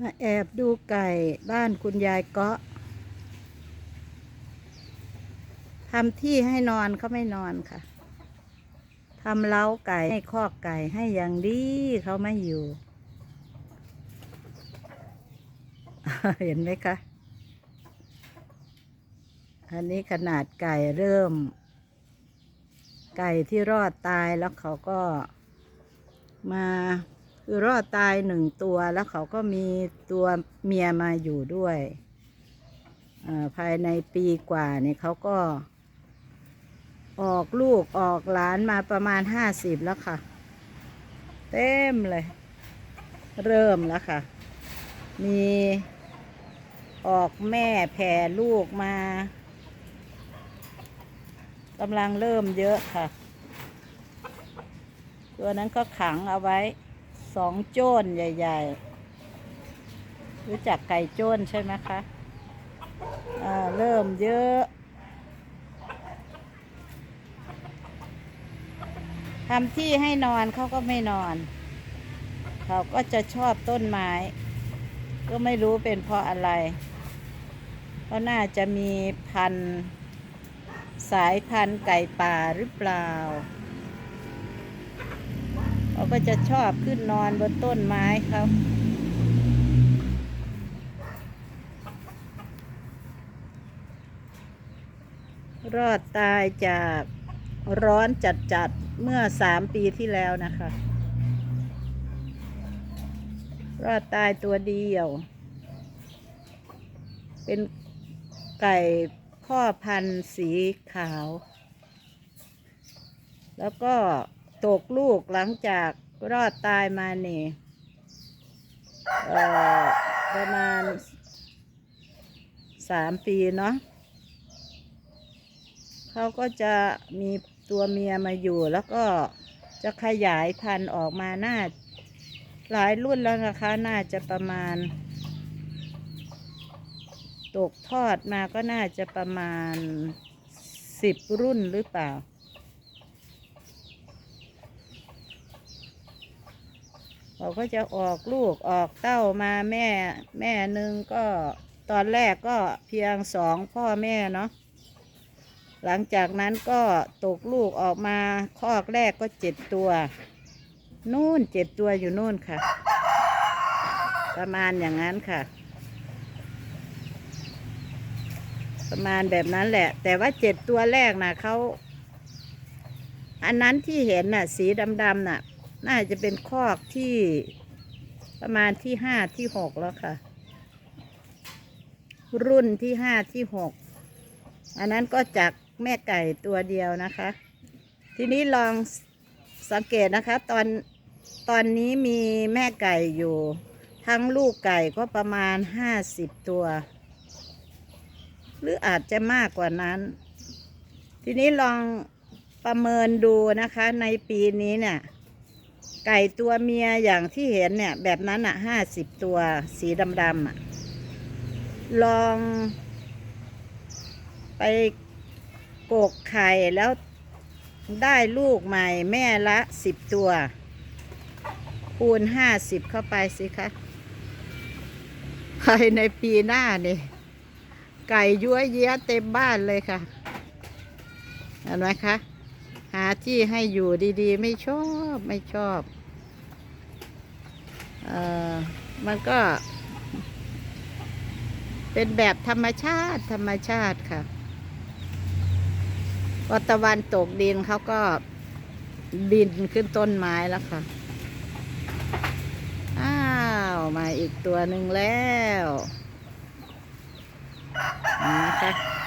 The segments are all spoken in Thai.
มาแอบดูไก่บ้านคุณยายเกาะทำที่ให้นอนเขาไม่นอนค่ะทำเล้าไก่ให้คอกไก่ให้อย่างดีเขาไม่อยู่ เห็นไหมคะอันนี้ขนาดไก่เริ่ม ไก่ที่รอดตายแล้วเขาก็มา คือรอดตายหนึ่งตัวแล้วเขาก็มีตัวเมียมาอยู่ด้วยอ่าภายในปีกว่าเนี่ยเขาก็ ออกลูกออกหลานมาประมาณห้าสิบแล้วค่ะ เต็มเลย เริ่มแล้วค่ะ มีออกแม่แผ่ลูกมากำลังเริ่มเยอะค่ะ ตัวนั้นก็ขังเอาไว้ สองโจนใหญ่ ๆ รู้จักไก่โจนใช่ไหมคะอ่าเริ่มเยอะ ทำที่ให้นอนเขาก็ไม่นอน เขาก็จะชอบต้นไม้ ก็ไม่รู้เป็นเพราะอะไร ก็น่าจะมีพันธุ์สายพันธุ์ไก่ป่าหรือเปล่า เขาก็จะชอบขึ้นนอนบนต้นไม้เขารอดตายจากร้อนจัดๆ เมื่อสามปีที่แล้วนะคะ รอดตายตัวเดียว เป็นไก่พ่อพันธุ์สีขาว แล้วก็ ตกลูกหลังจากรอดตายมาเนี่ยประมาณสามปีเนาะเขาก็จะมีตัวเมียมาอยู่แล้วก็จะขยายพันธุ์ออกมาน่าหลายรุ่นแล้วนะคะ น่าจะประมาณ ตกทอดมาก็น่าจะประมาณสิบรุ่นหรือเปล่า เขาก็จะออกลูกออกเต้ามาแม่แม่หนึ่งก็ตอนแรกก็เพียงสองพ่อแม่เนาะหลังจากนั้นก็ตกลูกออกมาคอกแรกก็เจ็ดตัว นู่นเจ็ดตัวอยู่นู่นค่ะ ประมาณอย่างนั้นค่ะ ประมาณแบบนั้นแหละ แต่ว่าเจ็ดตัวแรกนะเขาอันนั้นที่เห็นน่ะ สีดำๆน่ะ น่าจะเป็นคอกที่ประมาณที่ห้าที่หกแล้วค่ะ รุ่นที่ห้าที่หกอันนั้นก็จากแม่ไก่ตัวเดียวนะคะ ทีนี้ลองสังเกตนะคะ ตอนตอนนี้มีแม่ไก่อยู่ ทั้งลูกไก่ก็ประมาณห้าสิบตัว หรืออาจจะมากกว่านั้น ทีนี้ลองประเมินดูนะคะในปีนี้เนี่ย ไก่ตัวเมียอย่างที่เห็นเนี่ย แบบนั้นอะห้าสิบตัวสีดำๆอะ ลองไปกกไข่แล้วได้ลูกใหม่แม่ละสิบตัว คูณห้าสิบเข้าไปสิคะภายในปีหน้านี่ ไก่ยั่วเยี้ยเต็มบ้านเลยค่ะเห็นไหมคะ หาที่ให้อยู่ดีๆ ไม่ชอบไม่ชอบเออมันก็ เป็นแบบธรรมชาติธรรมชาติค่ะพอตะวันตกดินเขาก็บินขึ้นต้นไม้แล้วค่ะ อ้าว มาอีกตัวหนึ่งแล้วนะคะ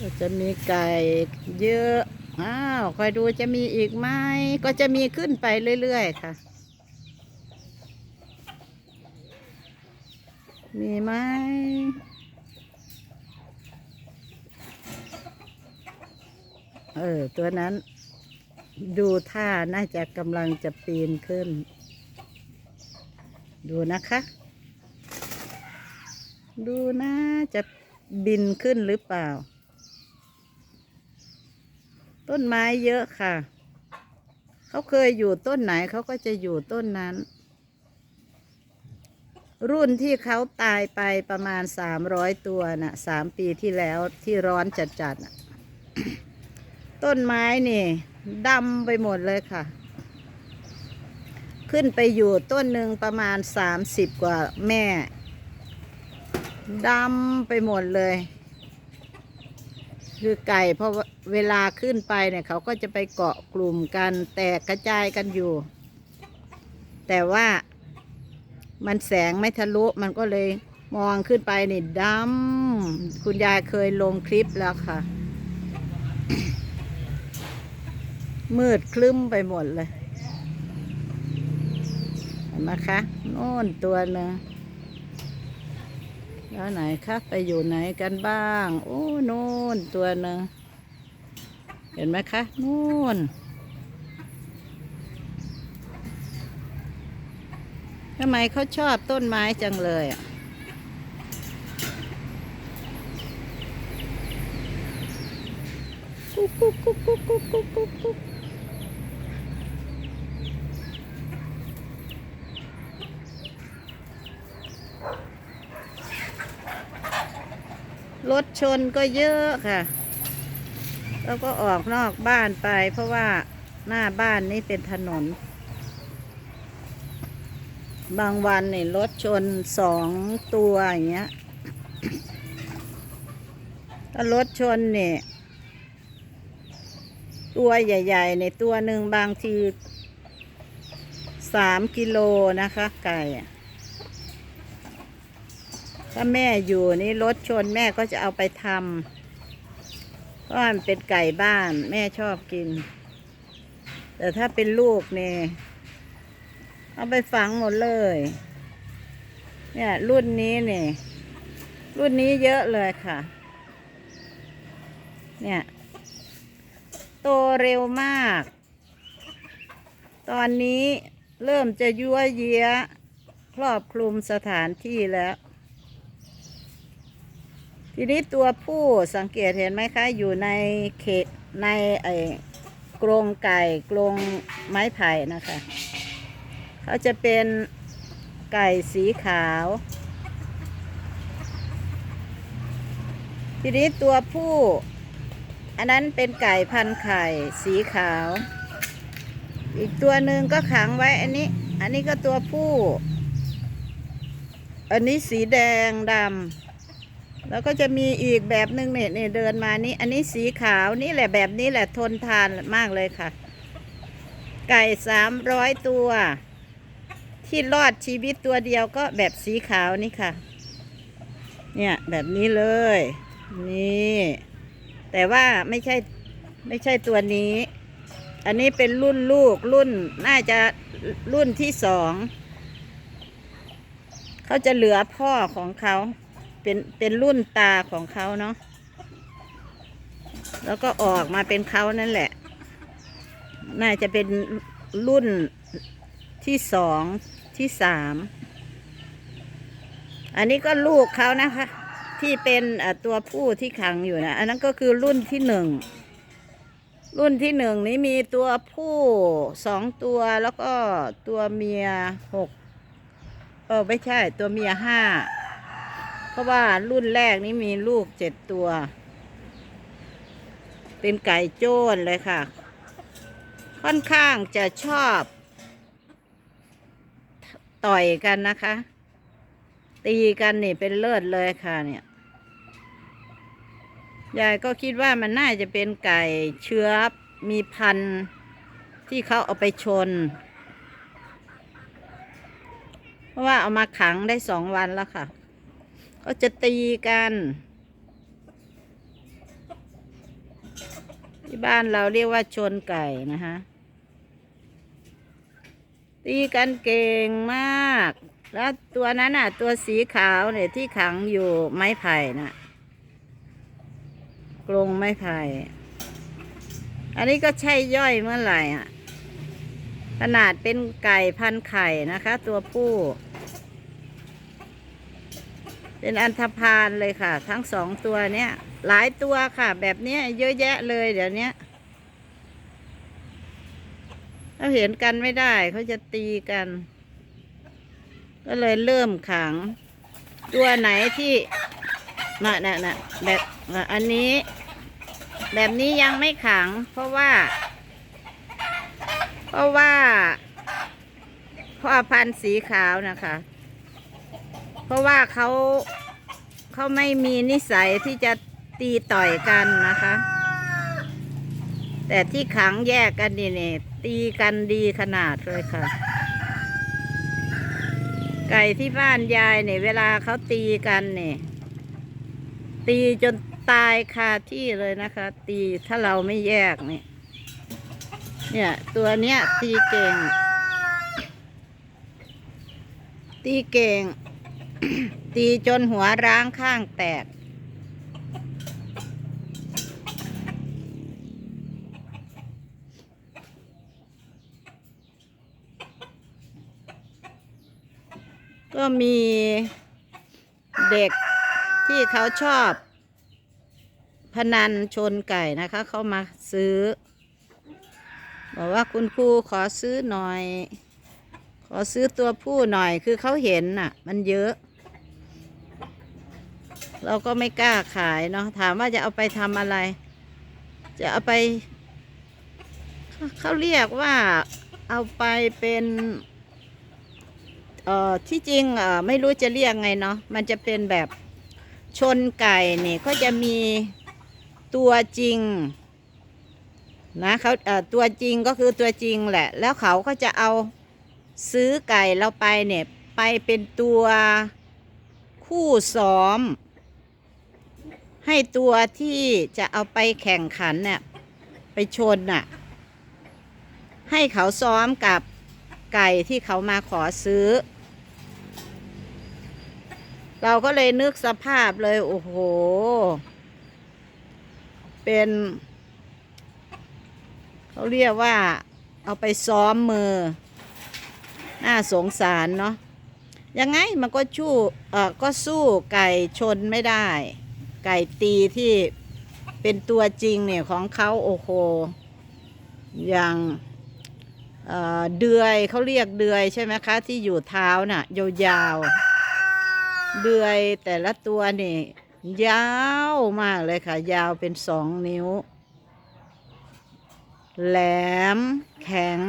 ก็จะมีไก่เยอะ อ้าว คอยดูจะมีอีกไหม ก็จะมีขึ้นไปเรื่อย ๆ ค่ะ มีไหมเออ ตัวนั้น ดูท่าน่าจะกำลังจะปีนขึ้น ดูนะคะ ดูนะจะบินขึ้นหรือเปล่า ต้นไม้เยอะค่ะ เขาเคยอยู่ต้นไหนเขาก็จะอยู่ต้นนั้น รุ่นที่เขาตายไปประมาณสามร้อยตัวน่ะสามปีที่แล้วที่ร้อนจัดๆน่ะต้นไม้นี่ดำไปหมดเลยค่ะ ขึ้นไปอยู่ต้นหนึ่งประมาณสามสิบกว่าแม่ดำไปหมดเลย คือไก่พราะว่าเวลาขึ้นไปเนี่ยเขาก็จะไปเกาะกลุ่มกันแตกกระจายกันอยู่ แต่ว่ามันแสงไม่ทะลุมันก็เลยมองขึ้นไปนี่ดำคุณยายเคยลงคลิปแล้วค่ะ มืดคลึ้มไปหมดเลยเห็นไหมคะโน่นตัวหนึง แล้วไหนคะไปอยู่ไหนกันบ้าง โอ้โน่นตัวหนึ่งเห็นไหมคะโน่นทำไมเขาชอบต้นไม้จังเลยอะกุ๊กกุ๊กกุ๊กกุ๊กกุ๊กกุ๊กกุ๊ก รถชนก็เยอะค่ะ แล้วก็ออกนอกบ้านไป เพราะว่าหน้าบ้านนี่เป็นถนน บางวันเนี่ยรถชนสองตัวอย่างเงี้ยถ้ารถชนเนี่ยตัวใหญ่ๆในตัวหนึ่งบางทีสามกิโลนะคะไก่อะ ถ้าแม่อยู่นี่รถชนแม่ก็จะเอาไปทำเพราะมันเป็นไก่บ้านแม่ชอบกิน แต่ถ้าเป็นลูกเนี่ยเอาไปฝังหมดเลย เนี่ยรุ่นนี้เนี่ยรุ่นนี้เยอะเลยค่ะ เนี่ยโตเร็วมาก ตอนนี้เริ่มจะยั่วเยียครอบคลุมสถานที่แล้ว ทีนี้ตัวผู้สังเกตเห็นไหมคะ อยู่ในเขตในไอ้กรงไก่กรงไม้ไผ่นะคะเขาจะเป็นไก่สีขาว ทีนี้ตัวผู้ อันนั้นเป็นไก่พันไข่สีขาว อีกตัวหนึ่งก็ขังไว้อันนี้ อันนี้ก็ตัวผู้ อันนี้สีแดงดำ แล้วก็จะมีอีกแบบหนึ่งเนี่ยเนี่ยเดินมานี่ อันนี้สีขาวนี่แหละแบบนี้แหละทนทานมากเลยค่ะ ไก่สามร้อยตัว ที่รอดชีวิตตัวเดียวก็แบบสีขาวนี่ค่ะ เนี่ยแบบนี้เลย นี่ แต่ว่าไม่ใช่ไม่ใช่ตัวนี้ อันนี้เป็นรุ่นลูกรุ่นน่าจะรุ่นที่สอง เขาจะเหลือพ่อของเขา เป็นเป็นรุ่นตาของเขาเนาะแล้วก็ออกมาเป็นเขานั่นแหละ น่าจะเป็นรุ่นที่สองที่สาม อันนี้ก็ลูกเขานะคะ ที่เป็นตัวผู้ที่ขังอยู่นะ อันนั้นก็คือรุ่นที่หนึ่ง รุ่นที่หนึ่งนี้มีตัวผู้สองตัวแล้วก็ตัวเมียหกเออไม่ใช่ตัวเมียห้า ราะว่ารุ่นแรกนี้มีลูกเจ็ดตัว เป็นไก่โจ้นเลยค่ะ ค่อนข้างจะชอบ ต่อยกันนะคะ ตีกันนี่เป็นเลิศเลยค่ะเนี่ยยายก็คิดว่ามันน่าจะเป็นไก่เชื้อมีพันธุ์ที่เขาเอาไปชน เพราะว่าเอามาขังได้สองวันแล้วค่ะ ก็จะตีกัน ที่บ้านเราเรียกว่าชนไก่นะคะตีกันเก่งมาก แล้วตัวนั้นน่ะ ตัวสีขาวเนี่ยที่ขังอยู่ไม้ไผ่น่ะกรงไม้ไผ่ อันนี้ก็ใช่ย่อยเมื่อไหร่อะ ขนาดเป็นไก่พันไข่นะคะ ตัวผู้ เป็นอันธพาลเลยค่ะ ทั้งสองตัวเนี้ยหลายตัวค่ะ แบบนี้เยอะแยะเลยเดี๋ยวนี้ยเขาเห็นกันไม่ได้เขาจะตีกัน ก็เลยเริ่มขัง ตัวไหนที่น่ะน่ะน่ะแบบอันนี้ แบบนี้ยังไม่ขัง เพราะว่า เพราะว่าพ่อพันธุ์สีขาวนะคะ เพราะว่าเขา เขาไม่มีนิสัยที่จะตีต่อยกันนะคะ แต่ที่ขังแยกกันนี่เนี่ยตีกันดีขนาดเลยค่ะ ไก่ที่บ้านยายเนี่ยเวลาเขาตีกันเนี่ยตีจนตายคาที่เลยนะคะ ตีถ้าเราไม่แยกเนี่ยเนี่ยตัวเนี้ยตีเก่ง ตีเก่ง ตีจนหัวร้างข้างแตก ก็มีเด็กที่เขาชอบ พนันชนไก่นะคะ เขามาซื้อ บอกว่าคุณครูขอซื้อหน่อย ขอซื้อตัวผู้หน่อยคือเขาเห็นน่ะ มันเยอะ เราก็ไม่กล้าขายเนาะถามว่าจะเอาไปทำอะไร จะเอาไป เขาเรียกว่าเอาไปเป็นเอ่อที่จริงเอ่อไม่รู้จะเรียกไงเนาะมันจะเป็นแบบชนไก่นี่ก็จะมีตัวจริงนะเขาเอ่อตัวจริงก็คือตัวจริงแหละ แล้วเขาก็จะเอาซื้อไก่เราไปเนี่ยไปเป็นตัวคู่ซ้อม ให้ตัวที่จะเอาไปแข่งขันเนี่ยไปชนน่ะ ให้เขาซ้อมกับไก่ที่เขามาขอซื้อ เราก็เลยนึกสภาพเลย โอ้โห เป็น เขาเรียกว่าเอาไปซ้อมมือ น่าสงสารเนาะยังไงมันก็ชู้เออก็สู้ไก่ชนไม่ได้ ไก่ตีที่เป็นตัวจริงเนี่ยของเขาโอ้โหอย่างเอ่อเดือยเขาเรียกเดือยใช่ไหมคะ ที่อยู่เท้าน่ะยาวๆเดือยแต่ละตัวนี่ยาวมากเลยค่ะ ยาวเป็นสองนิ้ว แหลม แข็ง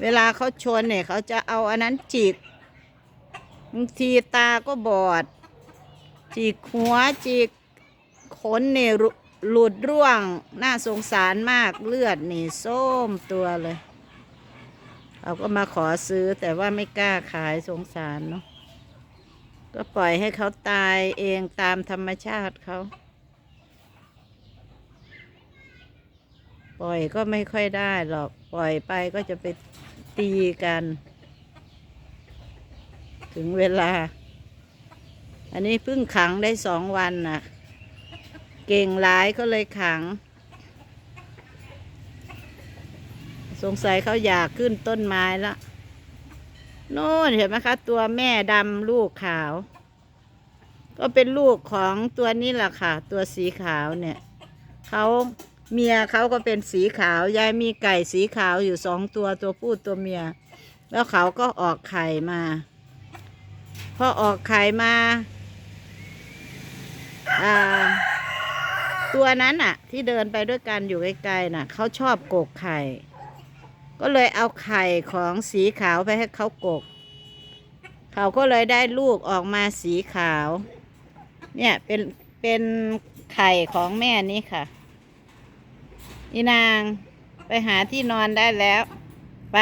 เวลาเขาชนเนี่ยเขาจะเอาอันนั้นจิกบางทีตาก็บอด จิกหัวจิกขนเนี่ยหลุดร่วงน่าสงสารมากเลือดนี่ส้มตัวเลยเราก็มาขอซื้อแต่ว่าไม่กล้าขายสงสารเนาะก็ปล่อยให้เขาตายเองตามธรรมชาติเขา ปล่อยก็ไม่ค่อยได้หรอก ปล่อยไปก็จะไปตีกัน ถึงเวลา อันนี้เพิ่งขังได้สองวันน่ะ เก่งหลายก็เลยขัง สงสัยเขาอยากขึ้นต้นไม้ละโน่นเห็นไหมคะ ตัวแม่ดำลูกขาว ก็เป็นลูกของตัวนี้แหละค่ะ ตัวสีขาวเนี่ยเขาเมียเขาก็เป็นสีขาวยายมีไก่สีขาวอยู่สองตัวตัวผู้ตัวเมีย แล้วเขาก็ออกไข่มา พอออกไข่มา ตัวนั้นน่ะที่เดินไปด้วยกันอยู่ไกลๆน่ะเขาชอบกกไข่ ก็เลยเอาไข่ของสีขาวไปให้เขากก เขาก็เลยได้ลูกออกมาสีขาว เนี่ยเป็นเป็นไข่ของแม่นี้ค่ะอีนางไปหาที่นอนได้แล้ว ไป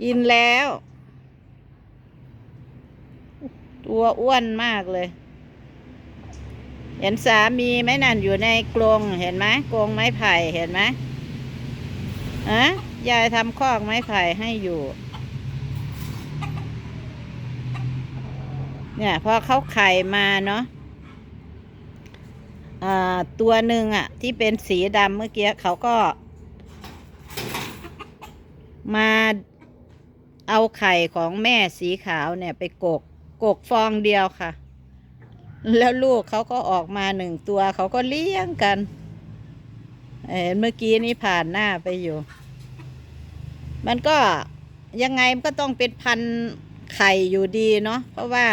กินแล้ว ตัวอ้วนมากเลย เห็นสามีไหมนั่นอยู่ในกรงเห็นไหมกรงไม้ไผ่เห็นไหมอะยายทำคอกไม้ไผ่ให้อยู่ เนี่ยพอเขาไข่มาเนาะตัวหนึ่งอะที่เป็นสีดำเมื่อกี้เขาก็ มาเอาไข่ของแม่สีขาวเนี่ยไปกก กกฟองเดียวค่ะ แล้วลูกเขาก็ออกมาหนึ่งตัว เขาก็เลี้ยงกันเห็นเมื่อกี้นี้ผ่านหน้าไปอยู่ มันก็ยังไงมันก็ต้องเป็นพันไข่อยู่ดีเนาะเพราะว่า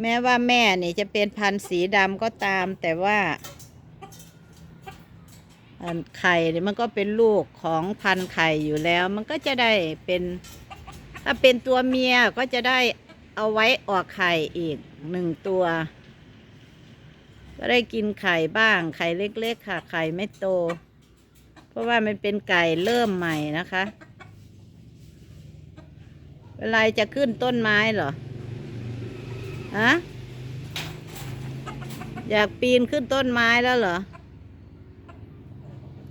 แม้ว่าแม่นี่จะเป็นพันสีดำก็ตาม แต่ว่าไข่เนี่ยมันก็เป็นลูกของพันไข่อยู่แล้ว มันก็จะได้เป็นถ้าเป็นตัวเมียก็จะได้เอาไว้ออกไข่อีกหนึ่งตัว ก็ได้กินไข่บ้าง ไข่เล็ก ๆ ค่ะ ไข่ไม่โต เพราะว่ามันเป็นไก่เริ่มใหม่นะคะ เวลาจะขึ้นต้นไม้เหรอฮะอยากปีนขึ้นต้นไม้แล้วเหรอ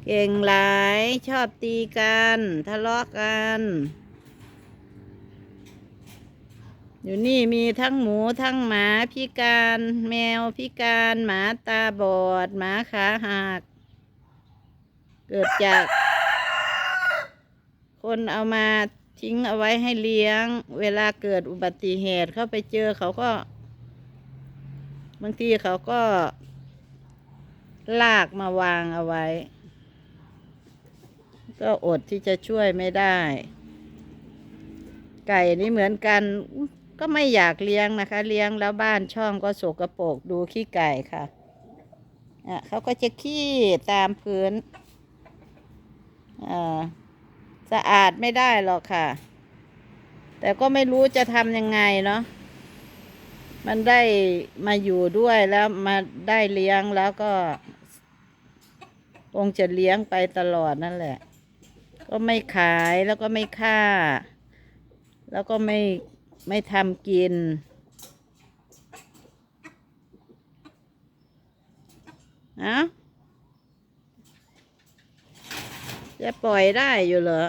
เก่งหลายชอบตีกัน ทะเลาะกัน อยู่นี่มีทั้งหมูทั้งหมาพิการแมวพิการหมาตาบอด หมาขาหัก เกิดจาก คนเอามาทิ้งเอาไว้ให้เลี้ยง เวลาเกิดอุบัติเหตุเข้าไปเจอเขาก็ บางทีเขาก็ ลากมาวางเอาไว้ ก็อดที่จะช่วยไม่ได้ ไก่นี่เหมือนกัน ก็ไม่อยากเลี้ยงนะคะ เลี้ยงแล้วบ้านช่องก็สกรปรกดูขี้ไก่ค่ะอะเขาก็จะขี้ตามพื้นอ่าสะอาดไม่ได้หรอกค่ะ แต่ก็ไม่รู้จะทำยังไงเนาะมันได้มาอยู่ด้วยแล้วมาได้เลี้ยงแล้วก็คงจะเลี้ยงไปตลอดนั่นแหละ ก็ไม่ขายแล้วก็ไม่ฆ่า แล้วก็ไม่ ไม่ทำกินเอ้าจะปล่อยได้อยู่เหรอ